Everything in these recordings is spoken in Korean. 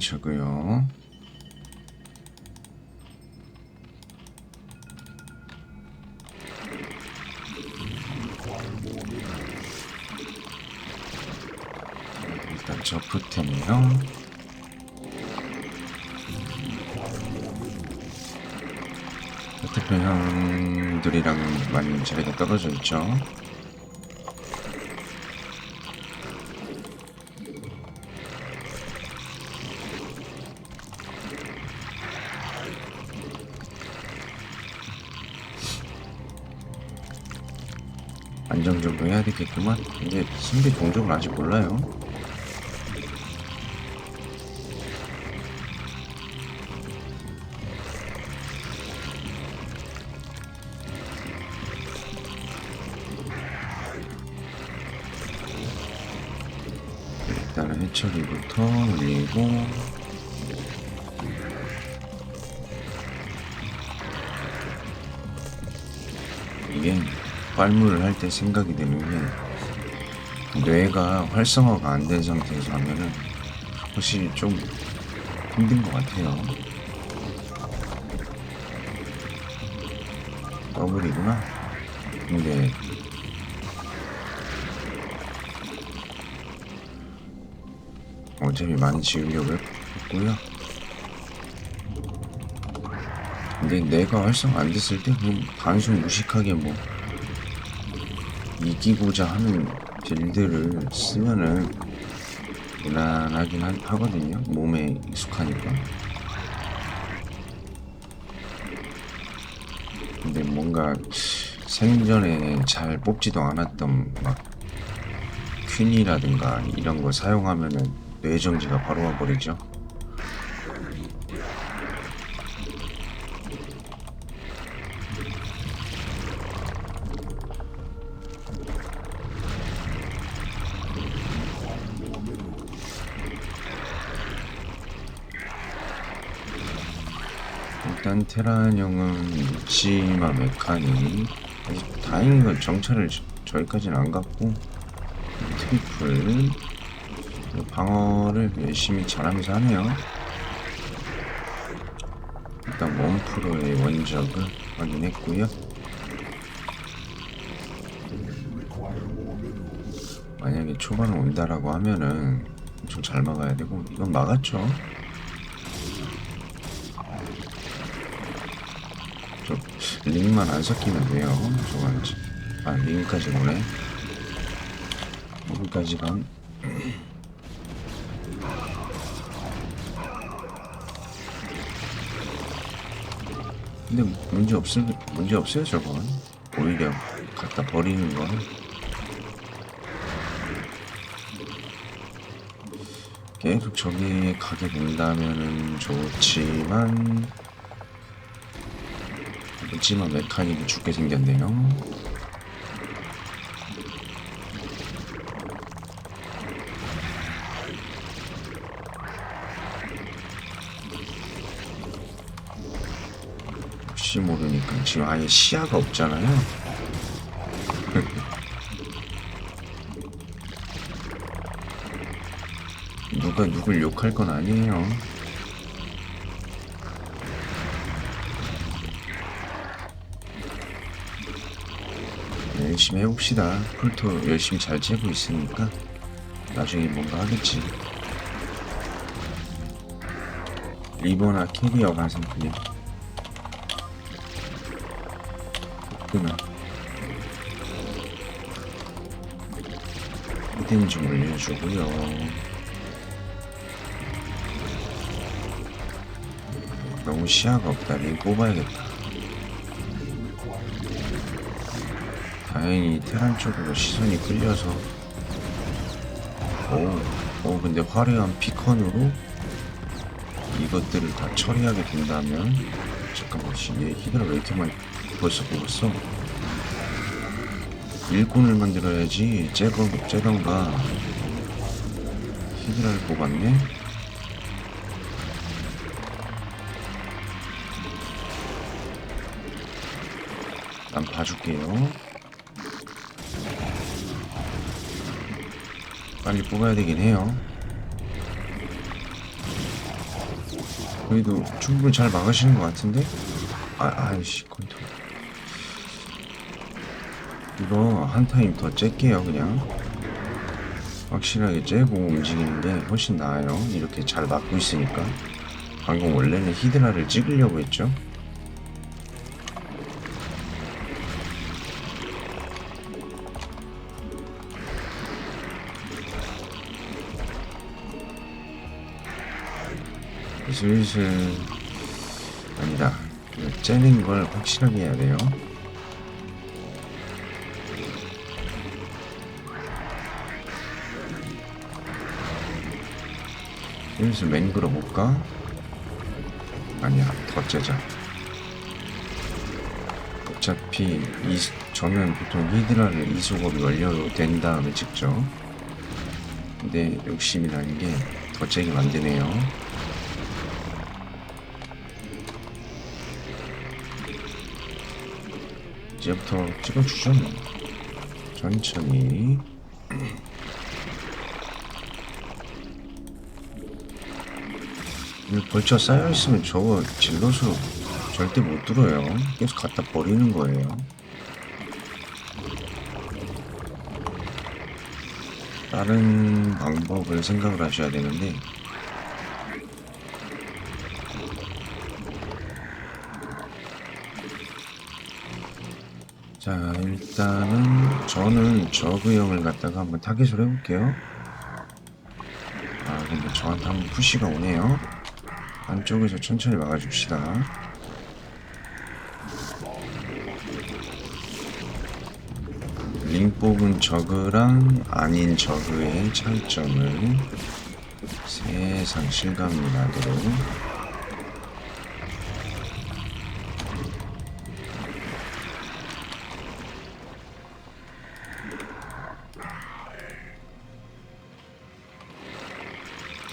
저고요. 일단 저프템이요. 대표 형들이랑 많이 자리가 떨어져 있죠. 되겠구만. 근데 신비 종족을 아직 몰라요. 일단은 해처리부터 올리고 빨무를 할 때 생각이 드는 게 뇌가 활성화가 안 된 상태에서 하면은 확실히 좀 힘든 것 같아요. 더블이구나. 근데 어차피 많이 지으려고 했고요. 근데 내가 활성 안 됐을 때 그냥 단순 무식하게 뭐 이기고자 하는 빌드를 쓰면은 무난하긴 하, 하거든요. 몸에 익숙하니까. 근데 뭔가 생전에 잘 뽑지도 않았던 막 퀸이라든가 이런 거 사용하면은 뇌정지가 바로 와버리죠. 일단 테란 형은 묵지마 메카니. 아직 다행인 건 정찰을 저- 저기까지는 안 갔고 트리플 그리고 방어를 열심히 잘하면서 하네요. 일단 원프로의 원적을 확인했고요. 만약에 초반에 온다라고 하면은 좀 잘 막아야 되고 이건 막았죠 저 링만 안 섞이면 돼요. 저건 아 링까지 오네. 여기까지 간. 근데 문제 없을 문제 없어요 저건. 오히려 갖다 버리는 건. 계속 저기 가게 된다면은 좋지만 묻지마 메카닉이 죽게 생겼네요. 혹시 모르니까 지금 아예 시야가 없잖아요. 누가 누굴 욕할 건 아니에요. 열심히 해봅시다. 풀토 열심히 잘 재고 있으니까 나중에 뭔가 하겠지. 리버나 캐리어 가서 그냥 끊어. 히든 좀 올려주고요. 너무 시야가 없다. 링 뽑아야겠다. 다행히 테란 쪽으로 시선이 끌려서. 오, 오 근데 화려한 피컨으로 이것들을 다 처리하게 된다면 잠깐만 씨얘 히드라 왜 이렇게 많이 벌써 뽑았어? 일꾼을 만들어야지 째거 째던가? 히드라를 뽑았네? 난 봐줄게요 빨리 뽑아야 되긴 해요. 그래도 충분히 잘 막으시는 것 같은데? 아, 아이씨, 컨트롤. 이거 한 타임 더 쬐게요, 그냥. 확실하게 쬐고 움직이는 게 훨씬 나아요. 이렇게 잘 막고 있으니까. 방금 원래는 히드라를 찍으려고 했죠. 슬슬 아니다. 그 째는 걸 확실하게 해야 돼요. 슬슬 맹글어 볼까? 아니야, 더 째자. 어차피 이 저는 보통 히드라를 이소겁이 완료로 된 다음에 찍죠. 근데 욕심이라는 게 더 째게 만드네요. 이제부터 찍어주죠 뭐. 천천히. 이 벌써 쌓여있으면 저거 질러서 절대 못 들어요. 계속 갖다 버리는 거예요. 다른 방법을 생각을 하셔야 되는데 자 일단은 저는 저그형을 갖다가 한번 타겟을 해볼게요. 아 근데 저한테 한번 푸시가 오네요. 안쪽에서 천천히 막아줍시다. 링 뽑은 저그랑 아닌 저그의 차이점을 세상 실감이 나도록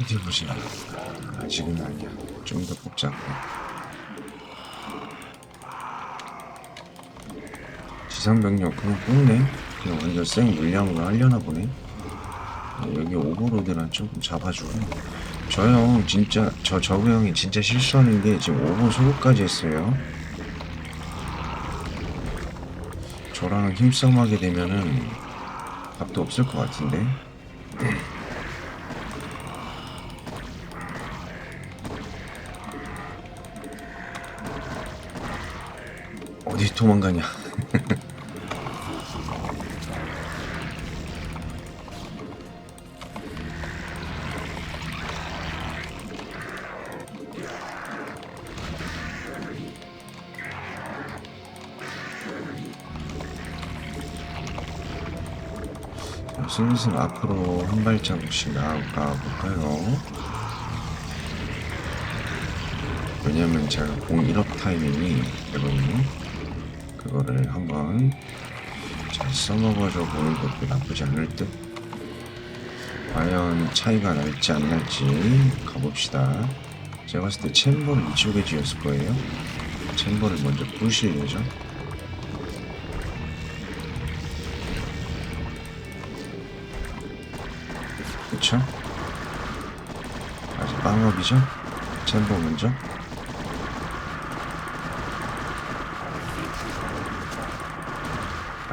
어디 보자. 아직은 아니야. 좀 더 뽑자고. 지상병력 그냥 뽑네. 그냥 완전 생 물량으로 하려나 보네. 어, 여기 오버로드랑 조금 잡아주고. 저 형 진짜 저 저그 형이 진짜 실수하는 게 지금 오버 소급까지 했어요. 저랑 힘싸움하게 되면은 답도 없을 것 같은데. 도망가냐? 슬슬 앞으로 한 발자국씩 나아가 볼까요? 왜냐면 제가 공 1업 타이밍이 되거든요. 그거를 한번 잘 써먹어줘 보는 것도 나쁘지 않을 듯. 과연 차이가 날지 안 날지 가봅시다. 제가 봤을 때 챔버를 이쪽에 지었을 거예요. 챔버를 먼저 부실 예정. 그쵸? 아직 빵업이죠? 챔버 먼저.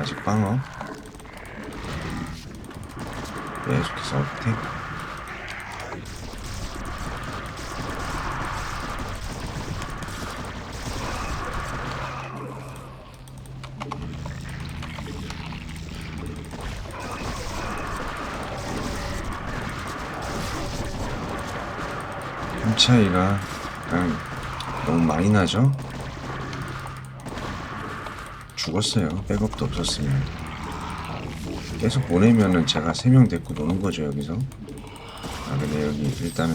아직 빵업. 계속해서 어택. 힘 차이가 그냥 너무 많이 나죠? 죽었어요. 백업도 없었으면. 계속 보내면은 제가 3명 데리고 노는 거죠, 여기서. 아, 근데 여기 일단은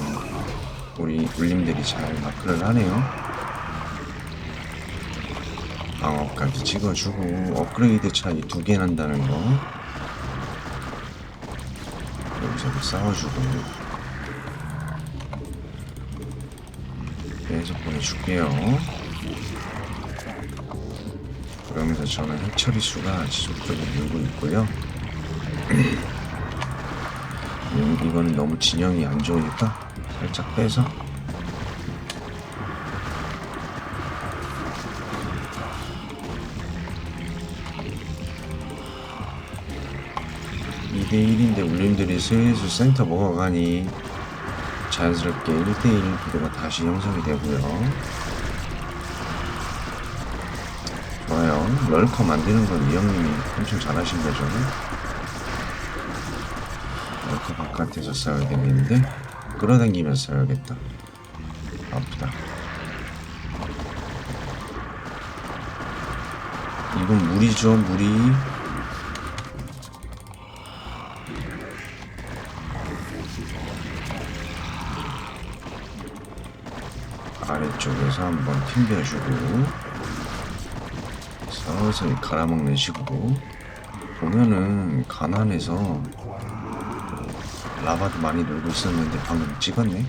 우리 울림들이 잘 마크를 하네요. 방어까지 찍어주고 업그레이드 차이 두 개 난다는 거. 여기서도 싸워주고. 계속 보내줄게요. 그러면서 저는 해처리수가 지속적으로 늘고 있고요. 이거는 너무 진영이 안 좋으니까 살짝 빼서 2대1인데 울림들이 슬슬 센터 먹어가니 자연스럽게 1대1 구도가 다시 형성이 되고요. 럴커 만드는 건 이 형님이 엄청 잘하신 거죠. 럴커 바깥에서 싸워야 되겠는데 끌어당기면서 싸워야겠다. 아프다. 이건 물이죠, 물이. 아래쪽에서 한번 튕겨주고 서서히 갈아먹는 식으로 보면은 가난해서 라바도 많이 놀고 있었는데 방금 찍었네.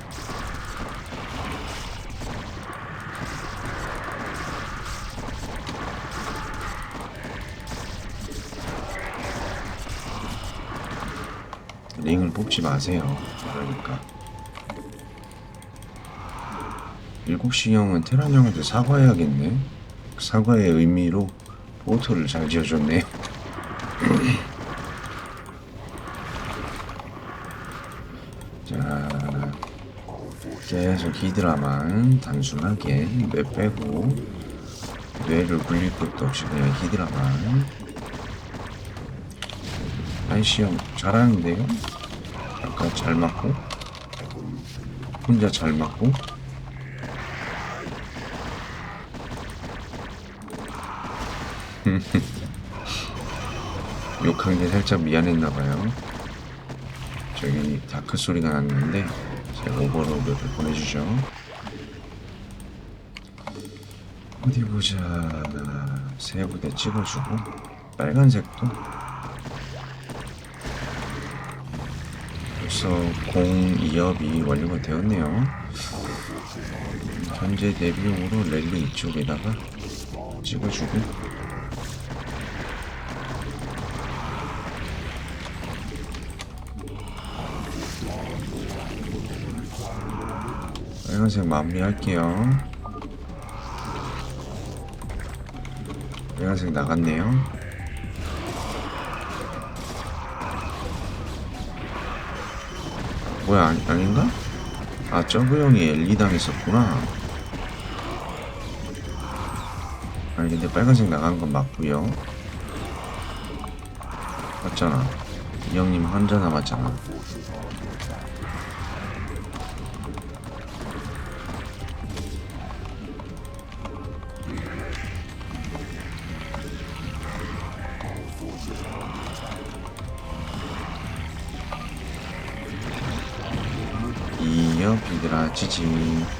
링을 뽑지 마세요. 그러니까. 7시 형은 테란 형한테 사과해야겠네. 사과의 의미로 포토를 잘 지어줬네요. 자, 계속 히드라만 단순하게 뇌 빼고 뇌를 굴릴 것도 없이 그냥 히드라만. 아이씨 형 잘하는데요? 아까 잘 맞고 혼자 잘 맞고 욕한 게 살짝 미안했나봐요. 저기 다크 소리가 났는데 제가 오버로드를 보내주죠. 어디 보자. 세 부대 찍어주고 빨간색도 벌써 공 2업이 완료가 되었네요. 현재 대비용으로 랠리 이쪽에다가 찍어주고 빨간색 마무리할게요. 빨간색 나갔네요. 뭐야 아니, 아닌가? 아 저그 형이 엘리 당했었구나. 아니 근데 빨간색 나간 건 맞고요. 맞잖아. 이 형님 혼자 남았잖아. 이어 비드라 지지